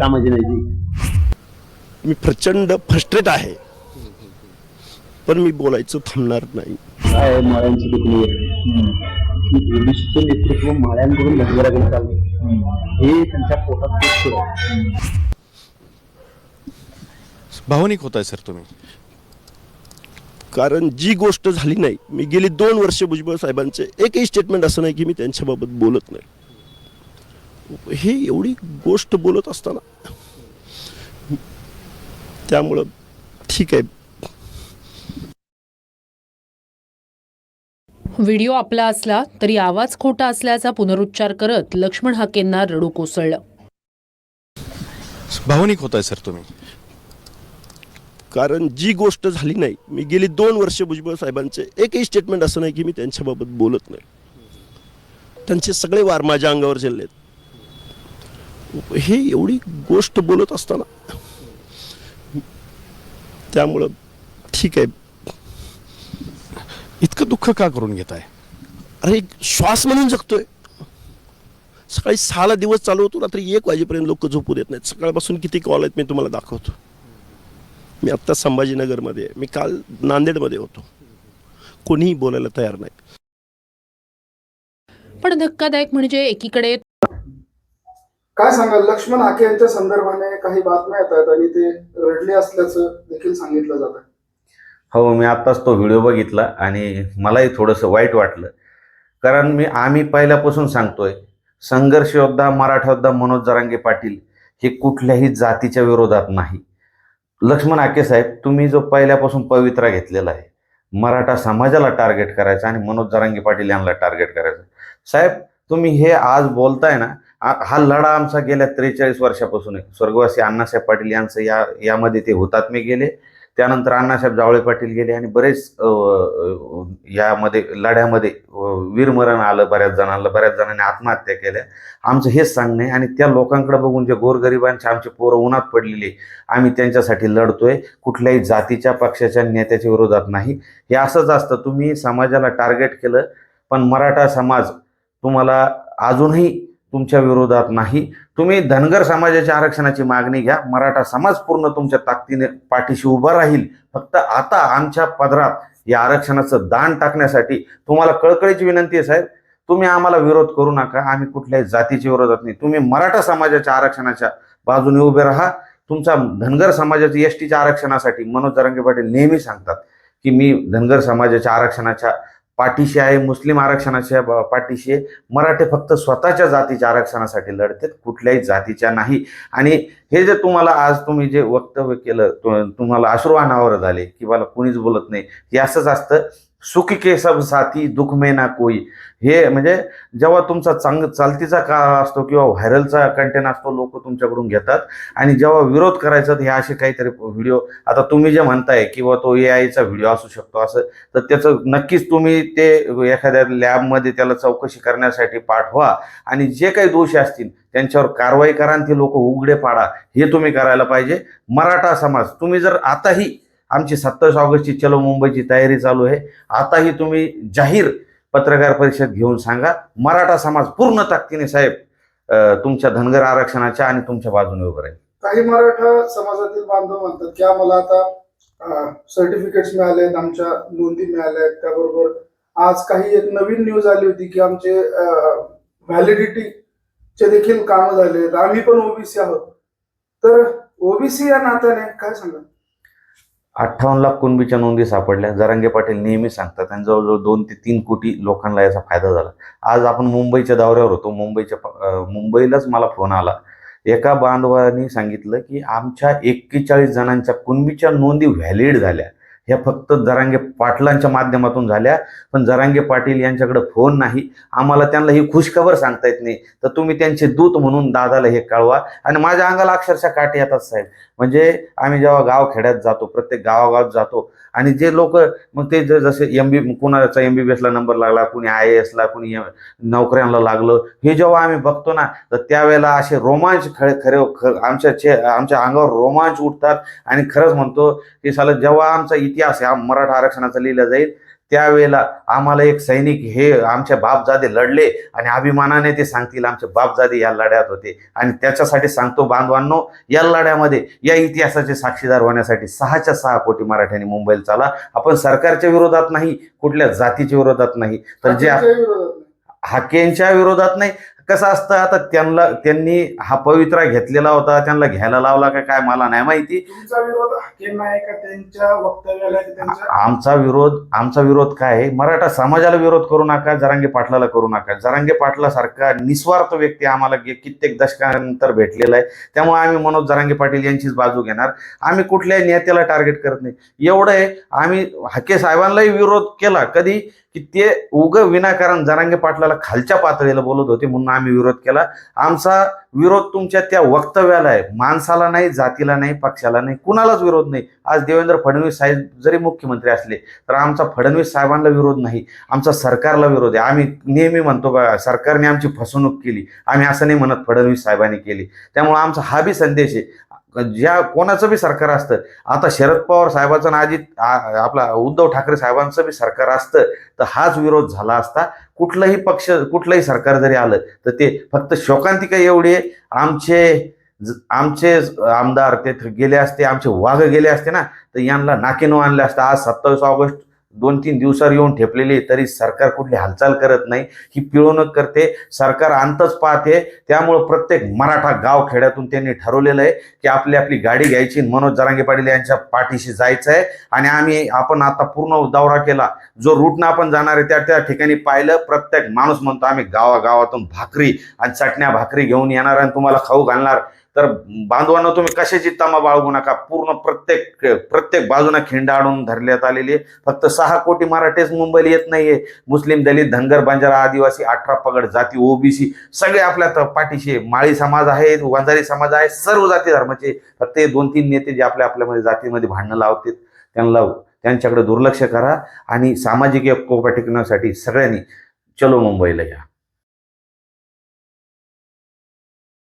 कामाची नाही मी प्रचंड फ्रस्ट्रेट आहे. पण मी बोलायचं थांबणार नाही. काय आहे माळ्यांची दुखणी ओबीसीचं नेतृत्व माळ्यांकडून चाललं हे त्यांच्या पोटात दुखतं. भावनिक होत आहे सर तुम्ही. कारण जी गोष्ट झाली नाही मी गेली दोन वर्ष भुजबळ साहेबांचे एकही स्टेटमेंट असं नाही की मी त्यांच्याबाबत बोलत नाही. हे एवढी गोष्ट बोलत असताना त्यामुळं ठीक आहे. व्हिडिओ आपला असला तरी आवाज खोटा असल्याचा पुनरुच्चार करत लक्ष्मण हाकेंना रडू कोसळलं. भावनिक होत आहे सर तुम्ही. कारण जी गोष्ट झाली नाही मी गेली दोन वर्ष भुजबळ साहेबांचे एकही स्टेटमेंट असं नाही की मी त्यांच्याबाबत बोलत नाही. त्यांचे सगळे वार माझ्या अंगावर झेललेत. हे एवढी गोष्ट बोलत असताना त्यामुळं ठीक आहे. इतकं दुःख का करून घेत आहे अरे श्वास म्हणून जगतोय. सकाळी सहाला दिवस चालू होतो रात्री एक वाजेपर्यंत लोक झोपू देत नाहीत. सकाळपासून किती कॉल आहेत मी तुम्हाला दाखवतो. मी आत्ता संभाजीनगरमध्ये आहे. मी काल नांदेडमध्ये होतो. कोणीही बोलायला तयार नाही. पण धक्कादायक म्हणजे एकीकडे काय सांगाल? लक्ष्मण हाके यांच्या संदर्भाने काही बातम्या येत आहेत आणि ते रडले असल्याचं देखील सांगितलं जात आहे. हो मी आत्ताच तो व्हिडिओ बघितला आणि मलाही थोडंसं वाईट वाटलं. कारण मी आम्ही पहिल्यापासून सांगतोय संघर्ष योद्धा मराठा योद्धा मनोज जरांगे पाटील हे कुठल्याही जातीच्या विरोधात नाही. लक्ष्मण आके साहेब तुम्ही जो पहिल्यापासून पवित्रा घेतलेला आहे मराठा समाजाला टार्गेट करायचं आणि मनोज जरांगे पाटील यांना टार्गेट करायचं. साहेब तुम्ही हे आज बोलताय ना हा लढा आमचा गेल्या त्रेचाळीस वर्षापासून आहे. स्वर्गवासी अण्णासाहेब पाटील यांचं या यामध्ये ते हुतात्मे गेले. त्यानंतर अण्णासाहेब जावळे पाटील गेले आणि बरेच यामध्ये लढ्यामध्ये वीरमरण आलं बऱ्याच जणांना बऱ्याच जणांनी आत्महत्या केल्या. आमचं हेच सांगणं आहे आणि त्या लोकांकडे बघून जे गोरगरिबांचे आमचे पोरं उन्हात पडलेले आम्ही त्यांच्यासाठी लढतोय. कुठल्याही जातीच्या पक्षाच्या नेत्याच्या विरोधात नाही. हे असंच असतं. तुम्ही समाजाला टार्गेट केलं पण मराठा समाज तुम्हाला अजूनही तुमच्या विरोधात नाही. तुम्ही धनगर समाजाच्या आरक्षणाची मागणी घ्या. मराठा समाज पूर्ण तुमच्या ताकदीने पाठीशी उभा राहील. फक्त आता आमच्या पदरात या आरक्षणाचं दान टाकण्यासाठी तुम्हाला कळकळीची विनंती आहे साहेब. तुम्ही आम्हाला विरोध करू नका. आम्ही कुठल्याही जातीच्या विरोधात नाही. तुम्ही मराठा समाजाच्या आरक्षणाच्या बाजूने उभे राहा. तुमचा धनगर समाजाच्या एस टीच्या आरक्षणासाठी मनोज जरांगे पाटील नेहमी सांगतात की मी धनगर समाजाच्या आरक्षणाच्या पाठीशी आहे मुस्लिम आरक्षणाच्या पाठीशी आहे. मराठे फक्त स्वतःच्या जातीच्या आरक्षणासाठी लढतात कुठल्याही जातीच्या नाही. आणि हे जे तुम्हाला आज तुम्ही जे वक्तव्य केलं तुम्हाला अश्रू अनावर झाले की मला कुणीच बोलत नाही हे असंच असतं. सुख के सब साथी दुःख मे ना कोई। हे म्हणजे जेव्हा तुमचा चांग चालतीचा काळ असतो किंवा व्हायरलचा कंटेंट असतो लोक तुमच्याकडून घेतात. आणि जेव्हा विरोध करायचा हे असे काहीतरी व्हिडिओ आता तुम्ही जे म्हणताय किंवा तो ए आयचा व्हिडिओ असू शकतो असं तर त्याचं नक्कीच तुम्ही ते एखाद्या लॅबमध्ये त्याला चौकशी करण्यासाठी पाठवा. आणि जे काही दोषी असतील त्यांच्यावर कारवाई करा आणि ते लोक उघडे पाडा. हे तुम्ही करायला पाहिजे. मराठा समाज तुम्ही जर आताही आमची सत्तावीस ऑगस्टची चलो मुंबईची तयारी चालू आहे. आताही तुम्ही जाहीर पत्रकार परिषद घेऊन सांगा. मराठा समाज पूर्ण ताकदीने साहेब तुमच्या धनगर आरक्षणाच्या आणि तुमच्या बाजूने उभं राहील. काही मराठा समाजातील बांधव म्हणतात की आम्हाला आता सर्टिफिकेट्स मिळाले आहेत आमच्या नोंदी मिळाल्या आहेत त्याबरोबर आज काही एक नवीन न्यूज आली होती की आमचे व्हॅलिडिटीचे देखील कामं झाले आहेत आम्ही पण ओबीसी आहोत. तर ओबीसी या नात्याने काय सांगा अठ्ठावन्न लाख कुणबीच्या नोंदी सापडल्या. जरांगे पाटील नेहमी सांगतात आणि जवळजवळ दोन ते तीन कोटी लोकांना याचा फायदा झाला. आज आपण मुंबईच्या दौऱ्यावर होतो. मुंबईच्या मुंबईलाच मला फोन आला. एका बांधवाने सांगितलं की आमच्या एक्केचाळीस जणांच्या कुणबीच्या नोंदी व्हॅलिड झाल्या. ह्या फक्त जरांगे पाटलांच्या माध्यमातून झाल्या पण जरांगे पाटील यांच्याकडे फोन नाही. आम्हाला त्यांना ही खुशखबर सांगता येत नाही. तर तुम्ही त्यांचे दूत म्हणून दादाला हे कळवा. आणि माझ्या अंगाला अक्षरशः काटे येतात साहेब. म्हणजे आम्ही जेव्हा गावखेड्यात जातो प्रत्येक गावागावात जातो आणि जे लोक मग ते जर जसे एम बी कुणाचा एम बी बी एसला नंबर लागला कुणी आय एसला कुणी नोकऱ्यांना लागलं हे जेव्हा आम्ही बघतो ना तर त्यावेळेला असे रोमांच खरे खरे खर आमच्या चे आमच्या अंगावर रोमांच उठतात. आणि खरंच म्हणतो की साला जेव्हा आमचा इतिहास आहे हा मराठा आरक्षणाचा लिहिला जाईल. त्यावेळेला आम्हाला एक सैनिक हे आमचे बापजादे लढले आणि अभिमानाने ते सांगतील आमचे बापजादे या लढ्यात होते. आणि त्याच्यासाठी सांगतो बांधवांनो या लढ्यामध्ये या इतिहासाचे साक्षीदार होण्यासाठी सहाच्या सहा कोटी मराठ्यांनी मुंबईला चाला. आपण सरकारच्या विरोधात नाही कुठल्या जातीच्या विरोधात नाही. तर जे हाकेंच्या विरोधात नाही. कसं असतं? आता त्यांना त्यांनी हा पवित्रा घेतलेला होता त्यांना घ्यायला लावला का काय मला नाही माहिती. तुमचा विरोध हाकेंना आहे का त्यांच्या वक्तव्याला की त्यांच्या आमचा विरोध आमचा विरोध काय आहे? मराठा समाजाला विरोध करू नका जरांगे पाटलाला करू नका. जरांगे पाटलासारखा निस्वार्थ व्यक्ती आम्हाला गे- कित्येक दशकानंतर भेटलेला आहे. त्यामुळे आम्ही मनोज जरांगे पाटील यांचीच बाजू घेणार. आम्ही कुठल्याही नेत्याला टार्गेट करत नाही. एवढं आहे आम्ही हाके साहेबांनाही विरोध केला कधी? की ते उग विनाकारण जरांगे पाटलाला खालच्या पातळीला बोलत होते म्हणून आम्ही आम्ही विरोध केला. आमचा विरोध तुमच्या त्या वक्तव्याला आहे. माणसाला नाही जातीला नाही पक्षाला नाही कुणालाच विरोध नाही. आज देवेंद्र फडणवीस साहेब जरी मुख्यमंत्री असले तर आमचा फडणवीस साहेबांना विरोध नाही. आमचा सरकारला विरोध आहे. आम्ही नेहमी म्हणतो बघा सरकारने आमची फसवणूक केली. आम्ही असं नाही म्हणत फडणवीस साहेबांनी केली. त्यामुळे आमचा हा बी संदेश आहे. ज्या कोणाचं बी सरकार असतं. आता शरद पवार साहेबाचं ना अजित आपला उद्धव ठाकरे साहेबांचं बी सरकार असतं तर हाच विरोध झाला असता कुठलाही पक्ष कुठलंही सरकार जरी आलं तर ते फक्त शोकांतिका एवढी आमचे ज- आमचे आमदार ते गेले असते आमचे वाघ गेले असते ना तर यांना नाकेनो आणले असते. आज सत्तावीस ऑगस्ट दोन तीन दिवसावर येऊन ठेपलेली तरी सरकार कुठली हालचाल करत नाही. ही पिळवणूक करते. सरकार अंतच पाहते. त्यामुळं प्रत्येक मराठा गाव खेड्यातून त्यांनी ठरवलेलं आहे की आपली आपली गाडी घ्यायची आणि मनोज जरांगे पाटील यांच्या पाठीशी जायचं आहे. आणि आम्ही आपण आता पूर्ण दौरा केला. जो रूटनं आपण जाणार आहे त्या त्या ठिकाणी पाहिलं प्रत्येक माणूस म्हणतो आम्ही गावागावातून भाकरी आणि चटण्या भाकरी घेऊन येणार आणि तुम्हाला खाऊ घालणार. तर बांधवांना तुम्ही कशाची तमा बाळगू नका. पूर्ण प्रत्येक प्रत्येक बाजूने खिंडाळून धरण्यात आलेली आहे. फक्त सहा कोटी मराठेच मुंबईला येत नाहीये. मुस्लिम दलित धनगर बंजारा आदिवासी अठरा पगड जाती ओबीसी सगळे आपल्या पाठीशी माळी समाज आहे वंजारी समाज आहे सर्व जाती धर्माचे. फक्त हे दोन तीन नेते जे आपल्या आपल्यामध्ये जातीमध्ये भांडणं लावतात त्यांना त्यांच्याकडे दुर्लक्ष करा आणि सामाजिक एकोपा टिकण्यासाठी सगळ्यांनी चलो मुंबईला या.